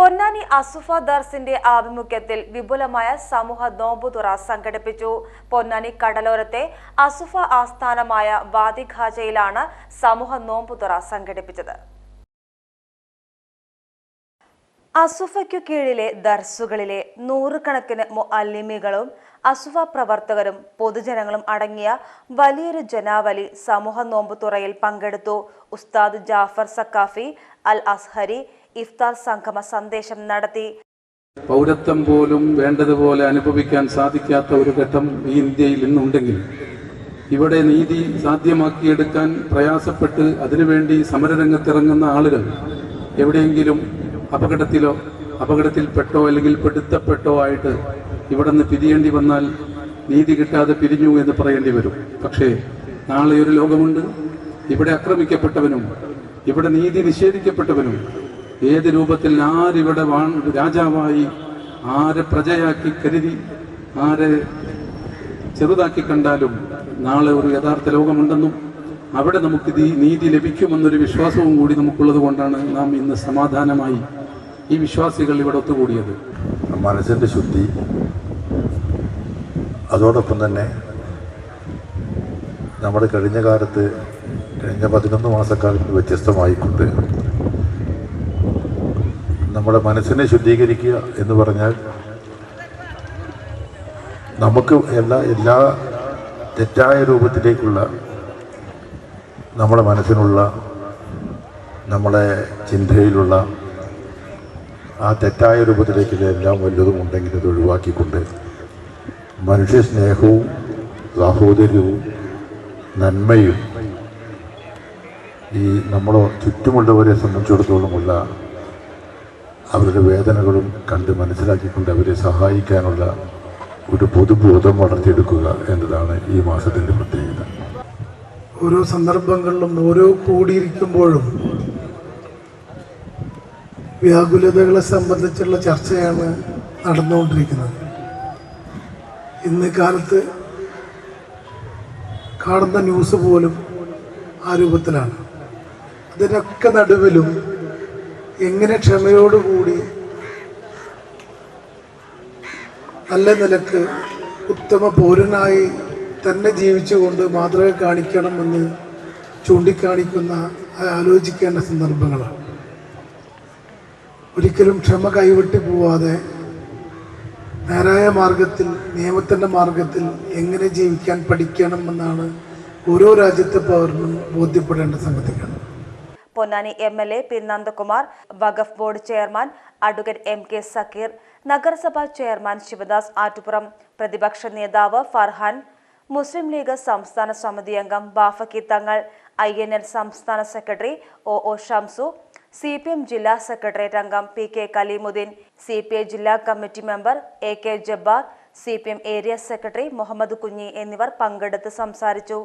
പൊന്നാനി അസുഫ ദർസിന്റെ ആഭിമുഖ്യത്തിൽ വിപുലമായ സമൂഹ നോമ്പുതുറ സംഘടിപ്പിച്ചു. പൊന്നാനി കടലോരത്തെ അസുഫ ആസ്ഥാനമായ വാദിഖാജയിലാണ് സമൂഹ നോമ്പുതുറ സംഘടിപ്പിച്ചത്. അസുഫയ്ക്കു കീഴിലെ ദർസുകളിലെ നൂറുകണക്കിന് മുഅല്ലിമികളും അസുഫ പ്രവർത്തകരും പൊതുജനങ്ങളും അടങ്ങിയ വലിയൊരു ജനാവലി സമൂഹ നോമ്പുതുറയിൽ പങ്കെടുത്തു. ഉസ്താദ് ജാഫർ സക്കാഫി അൽ അസ്ഹരി ഇഫ്താർ സംഗമ സന്ദേശം നടത്തി. പൗരത്വം പോലും വേണ്ടതുപോലെ അനുഭവിക്കാൻ സാധിക്കാത്ത ഒരു ഘട്ടം ഈ ഇന്ത്യയിൽ ഇന്നുണ്ടെങ്കിൽ ഇവിടെ നീതി സാധ്യമാക്കിയെടുക്കാൻ പ്രയാസപ്പെട്ട് അതിനുവേണ്ടി സമരരംഗത്തിറങ്ങുന്ന ആളുകൾ എവിടെയെങ്കിലും അപകടത്തിലോ അപകടത്തിൽപ്പെട്ടോ അല്ലെങ്കിൽ പെടുത്തപ്പെട്ടോ ആയിട്ട് ഇവിടെ നിന്ന് പിരിയേണ്ടി വന്നാൽ നീതി കിട്ടാതെ പിരിഞ്ഞു എന്ന് പറയേണ്ടി വരും. പക്ഷേ നാളെ ഒരു ലോകമുണ്ട്. ഇവിടെ ആക്രമിക്കപ്പെട്ടവനും ഇവിടെ നീതി നിഷേധിക്കപ്പെട്ടവനും ഏത് രൂപത്തിൽ ആരിവിടെ രാജാവായി ആരെ പ്രജയാക്കി കരുതി ആരെ ചെറുതാക്കി കണ്ടാലും നാളെ ഒരു യഥാർത്ഥ ലോകമുണ്ടെന്നും അവിടെ നമുക്ക് നീതി ലഭിക്കുമെന്നൊരു വിശ്വാസവും കൂടി നമുക്കുള്ളത് കൊണ്ടാണ് നാം ഇന്ന് സമാധാനമായി ഈ വിശ്വാസികൾ ഇവിടെ ഒത്തുകൂടിയത്. മനസ്സിന്റെ ശുദ്ധി. അതോടൊപ്പം തന്നെ നമ്മുടെ കഴിഞ്ഞ കാലത്ത് കഴിഞ്ഞ പതിനൊന്ന് മാസക്കാലത്ത് വ്യത്യസ്തമായിക്കൊണ്ട് നമ്മുടെ മനസ്സിനെ ശുദ്ധീകരിക്കുക എന്ന് പറഞ്ഞാൽ നമുക്ക് എല്ലാ എല്ലാ തെറ്റായ രൂപത്തിലേക്കുള്ള നമ്മുടെ മനസ്സിനുള്ള നമ്മുടെ ചിന്തയിലുള്ള ആ തെറ്റായ രൂപത്തിലേക്കുള്ള എല്ലാം വല്ലതും ഉണ്ടെങ്കിൽ അത് ഒഴിവാക്കിക്കൊണ്ട് മനുഷ്യ സ്നേഹവും സാഹോദര്യവും നന്മയും ഈ നമ്മളെ ചുറ്റുമുള്ളവരെ സംബന്ധിച്ചിടത്തോളമുള്ള അവരുടെ വേദനകളും കണ്ട് മനസ്സിലാക്കിക്കൊണ്ട് അവരെ സഹായിക്കാനുള്ള ഒരു പൊതുബോധം വളർത്തിയെടുക്കുക എന്നതാണ് ഈ മാസത്തിന്റെ പ്രത്യേകത. ഓരോ സന്ദർഭങ്ങളിലും ഓരോ കൂടിയിരിക്കുമ്പോഴും വ്യാകുലതകളെ സംബന്ധിച്ചുള്ള ചർച്ചയാണ് നടന്നുകൊണ്ടിരിക്കുന്നത്. ഇന്ന് കാലത്ത് കാണുന്ന ന്യൂസ് പോലും ആ രൂപത്തിലാണ്. അതിനൊക്കെ നടുവിലും എങ്ങനെ ക്ഷമയോടുകൂടി നല്ല നിലയ്ക്ക് ഉത്തമ പൗരനായി തന്നെ ജീവിച്ചുകൊണ്ട് മാതൃക കാണിക്കണമെന്ന് ചൂണ്ടിക്കാണിക്കുന്ന ആലോചിക്കേണ്ട സന്ദർഭങ്ങളാണ്. ഒരിക്കലും ക്ഷമ കൈവിട്ട് പോവാതെ നേരായ മാർഗത്തിൽ നിയമത്തിന്റെ മാർഗത്തിൽ എങ്ങനെ ജീവിക്കാൻ പഠിക്കണം എന്നാണ് ഓരോ രാജ്യത്തെ പൗരനും ബോധ്യപ്പെടേണ്ട സംഗതികൾ Ponnani M L A P Nandakumar Waqf board chairman advocate M K Sakeer നഗരസഭാ ചെയർമാൻ ശിവദാസ് ആറ്റുപുറം പ്രതിപക്ഷ നേതാവ് ഫർഹാൻ മുസ്ലിം ലീഗ് സംസ്ഥാന സമിതി അംഗം Bafakhy Thangal I N L സംസ്ഥാന secretary O O Shamsu C P M ജില്ലാ സെക്രട്ടേറിയറ്റ് അംഗം P K Kaleemuddin C P I ജില്ലാ committee member A K Jabbar C P M area secretary Muhammad Kunhi എന്നിവർ പങ്കെടുത്ത് സംസാരിച്ചു.